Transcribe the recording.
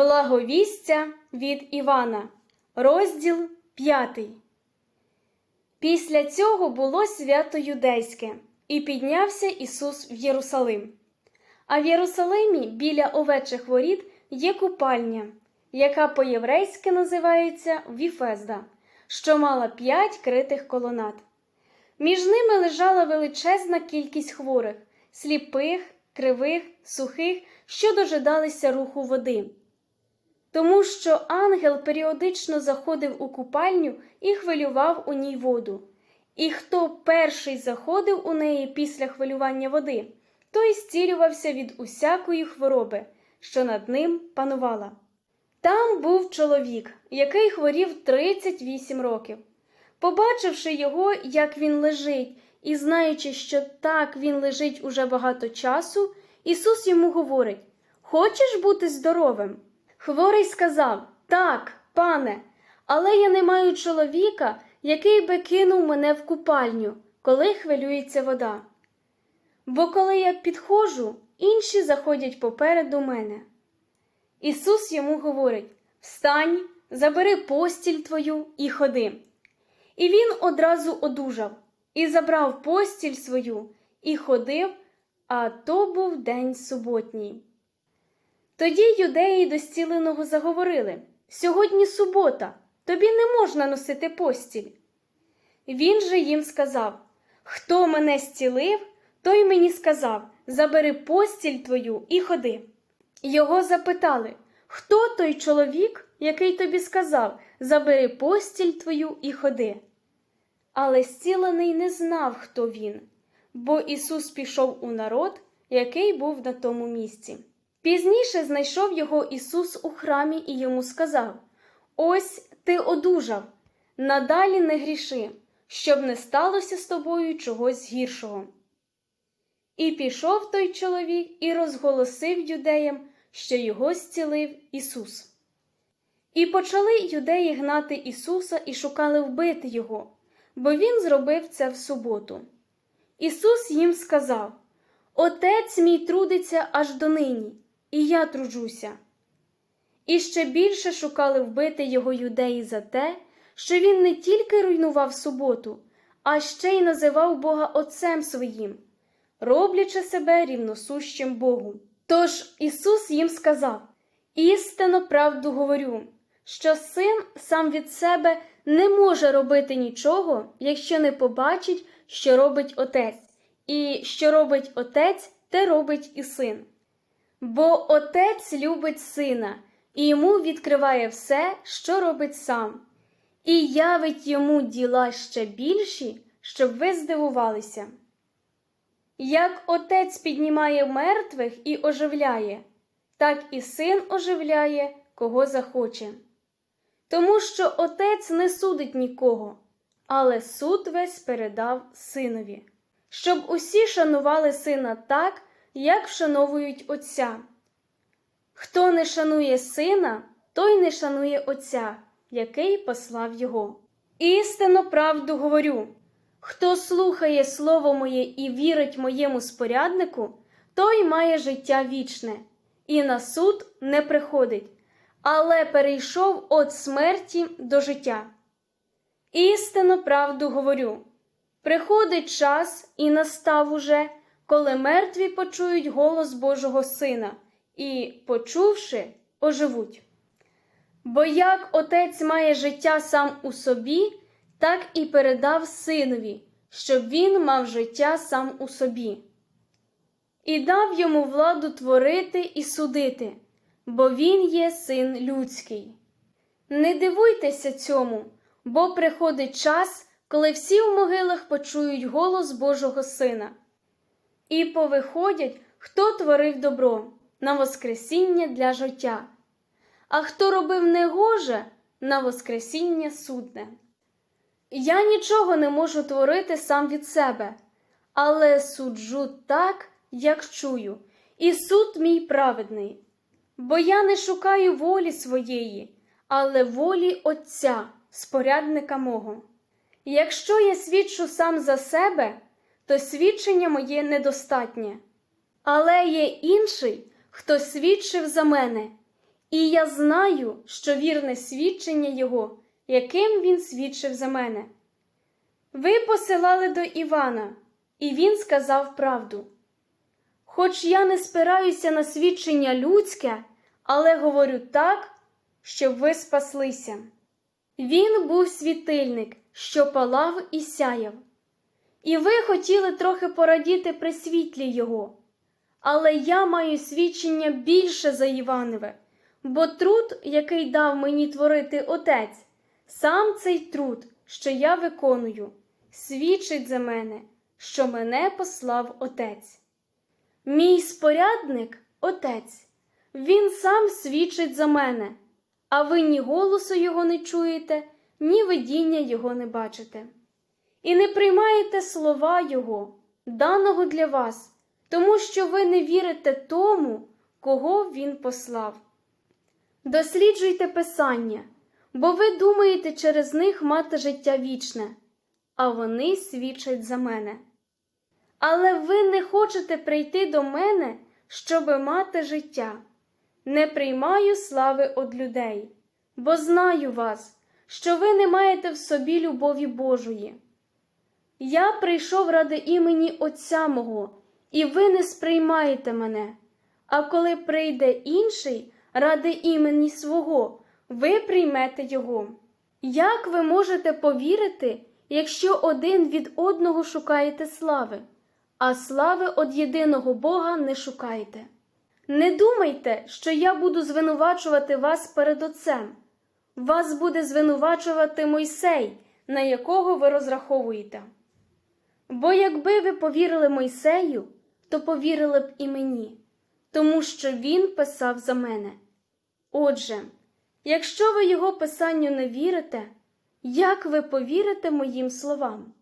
Благовістя від Івана, розділ 5. Після цього було свято юдейське, і піднявся Ісус в Єрусалим. А в Єрусалимі біля овечих воріт є купальня, яка по-єврейськи називається Віфезда, що мала п'ять критих колонат. Між ними лежала величезна кількість хворих, сліпих, кривих, сухих, що дожидалися руху води. Тому що ангел періодично заходив у купальню і хвилював у ній воду. І хто перший заходив у неї після хвилювання води, той зцілювався від усякої хвороби, що над ним панувала. Там був чоловік, який хворів 38 років. Побачивши його, як він лежить, і знаючи, що так він лежить уже багато часу, Ісус йому говорить: Хочеш бути здоровим? Хворий сказав: Так, пане, але я не маю чоловіка, який би кинув мене в купальню, коли хвилюється вода. Бо коли я підходжу, інші заходять попереду мене. Ісус йому говорить: Встань, забери постіль твою і ходи. І він одразу одужав, і забрав постіль свою, і ходив, а то був день суботній. Тоді юдеї до зціленого заговорили Сьогодні субота, тобі не можна носити постіль. Він же їм сказав Хто мене зцілив, той мені сказав Забери постіль твою і ходи. Його запитали Хто той чоловік, який тобі сказав Забери постіль твою і ходи. Але зцілений не знав, хто він, бо Ісус пішов у народ, який був на тому місці. Пізніше знайшов його Ісус у храмі і йому сказав: Ось ти одужав, надалі не гріши, щоб не сталося з тобою чогось гіршого. І пішов той чоловік і розголосив юдеям, що його зцілив Ісус. І почали юдеї гнати Ісуса і шукали вбити Його, бо Він зробив це в суботу. Ісус їм сказав: Отець мій трудиться аж донині, і я труджуся. І ще більше шукали вбити його юдеї за те, що він не тільки руйнував суботу, а ще й називав Бога Отцем своїм, роблячи себе рівносущим Богу. Тож Ісус їм сказав: істинно правду говорю, що син сам від себе не може робити нічого, якщо не побачить, що робить отець, і що робить отець, те робить і син. Бо отець любить сина і йому відкриває все, що робить сам, і явить йому діла ще більші, щоб ви здивувалися. Як отець піднімає мертвих і оживляє, так і син оживляє, кого захоче. Тому що отець не судить нікого, але суд весь передав синові, щоб усі шанували сина так, як вшановують Отця. Хто не шанує сина, той не шанує Отця, який послав його. Істинно правду говорю хто слухає Слово моє і вірить моєму споряднику, той має життя вічне, і на суд не приходить, але перейшов від смерті до життя. Істинно правду говорю приходить час і настав уже коли мертві почують голос Божого Сина і, почувши, оживуть. Бо як отець має життя сам у собі, так і передав синові, щоб він мав життя сам у собі. І дав йому владу творити і судити, бо він є син людський. Не дивуйтеся цьому, бо приходить час, коли всі в могилах почують голос Божого Сина і повиходять, хто творив добро на Воскресіння для життя, а хто робив негоже на Воскресіння судне. Я нічого не можу творити сам від себе, але суджу так, як чую, і суд мій праведний, бо я не шукаю волі своєї, але волі Отця, спорядника мого. Якщо я свідчу сам за себе, то свідчення моє недостатнє. Але є інший, хто свідчив за мене, І я знаю, що вірне свідчення Його, яким він свідчив за мене. Ви посилали до Івана, і він сказав правду. Хоч я не спираюся на свідчення людське, але говорю так, щоб ви спаслися. Він був світильник, що палав і сяяв. І ви хотіли трохи порадіти при світлі його. Але я маю свідчення більше за Іванове, бо труд, який дав мені творити Отець, сам цей труд, що я виконую, свідчить за мене, що мене послав Отець. Мій спорядник Отець, він сам свідчить за мене, а ви ні голосу його не чуєте, ні видіння його не бачите. І не приймаєте слова Його, даного для вас, тому що ви не вірите тому, кого Він послав. Досліджуйте Писання, бо ви думаєте через них мати життя вічне, а вони свідчать за мене. Але ви не хочете прийти до мене, щоби мати життя. Не приймаю слави од людей, бо знаю вас, що ви не маєте в собі любові Божої. Я прийшов ради імені Отця мого, і ви не сприймаєте мене. А коли прийде інший ради імені свого, ви приймете його. Як ви можете повірити, якщо один від одного шукаєте слави, а слави од єдиного Бога не шукаєте? Не думайте, що я буду звинувачувати вас перед Отцем. Вас буде звинувачувати Мойсей, на якого ви розраховуєте. Бо якби ви повірили Мойсею, то повірили б і мені, тому що він писав за мене. Отже, якщо ви його писанню не вірите, як ви повірите моїм словам?